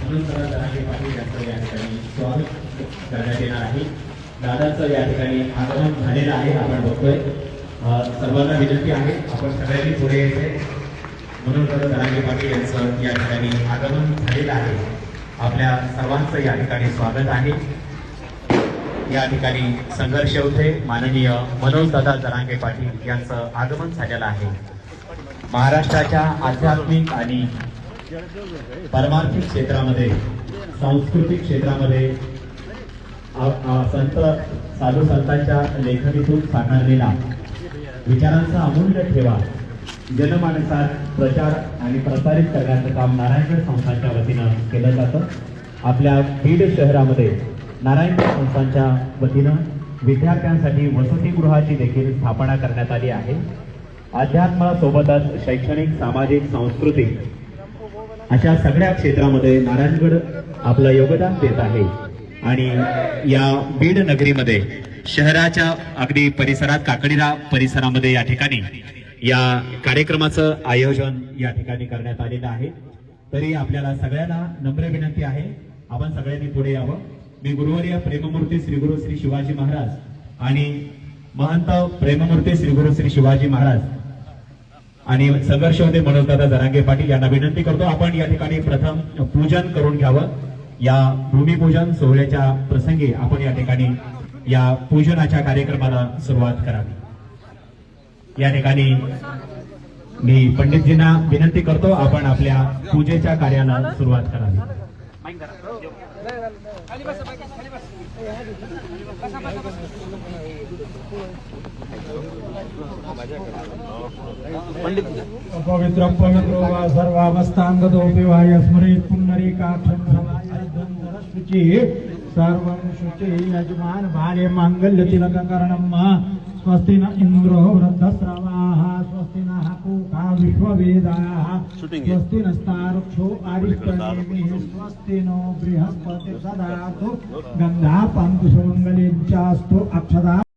म्हणून जरा जरांगे पाटील यांचं या ठिकाणी स्वागत करण्यात येणार आहे दादाचं या ठिकाणी आगमन झालेलं आहे आपण बघतोय अं, सर्वांना विनंती आहे आपण सगळ्यांनी पुढे येते. म्हणून जरा जरांगे पाटील यांचं या ठिकाणी आगमन झालेलं आहे. आपल्या सर्वांचं या ठिकाणी स्वागत आहे. या ठिकाणी संघर्ष होते माननीय मनोज दादा जरांगे पाटील यांचं आगमन झालेलं आहे. महाराष्ट्राच्या आध्यात्मिक आणि परमार्थिक क्षेत्रामध्ये सांस्कृतिक क्षेत्रामध्ये संत साधू संतांच्या लेखणीतून साकारलेला विचारांचा अमूल्य ठेवा. जनमानसात प्रचार आणि प्रसारित करण्याचं काम नारायणगड संस्थांच्या वतीनं केलं जातं. आपल्या बीड शहरामध्ये नारायणगड संस्थांच्या वतीनं विद्यार्थ्यांसाठी वसतिगृहाची देखील स्थापना करण्यात आली आहे. अध्यात्मासोबतच शैक्षणिक सामाजिक सांस्कृतिक अशा सगळ्या क्षेत्रामध्ये नारायणगड आपलं योगदान देत आहे. आणि या बीड नगरीमध्ये शहराच्या अगदी परिसरात काकडीरा परिसरामध्ये या ठिकाणी या कार्यक्रमाचं आयोजन या ठिकाणी करण्यात आलेलं आहे. तरी आपल्याला सगळ्यांना नम्र विनंती आहे. आपण सगळ्यांनी पुढे यावं. मी गुरुवर्य प्रेममूर्ती श्री गुरु श्री शिवाजी महाराज आणि महंत प्रेममूर्ती श्री गुरु श्री शिवाजी महाराज आणि संघर्ष होते मनोजदादा जरांगे पाटील यांना विनंती करतो आपण या ठिकाणी प्रथम पूजन करून घ्यावं. या भूमिपूजन सोहळ्याच्या प्रसंगी आपण या ठिकाणी या पूजनाच्या कार्यक्रमाला सुरुवात करावी. या ठिकाणी मी पंडितजींना विनंती करतो आपण आपल्या पूजेच्या कार्याला सुरुवात करावी. पवित्र पवित्रो वा सर्वावस्थाङ्गतोऽपि वा यस्मरेत् पुण्डरीकाक्षं समायद्धं सरस्वती सर्वं शुचि यजमान भार्य माङ्गल्यतिलककरणं स्वस्ति न इन्द्रो वृद्धस्रवाः स्वस्ति नः पूका विश्ववेदाः स्वस्ति नस्तारुक्षो आरिष्टनेमिः स्वस्ति नो बृहस्पति सदातु गन्धा पन्तु अक्षदा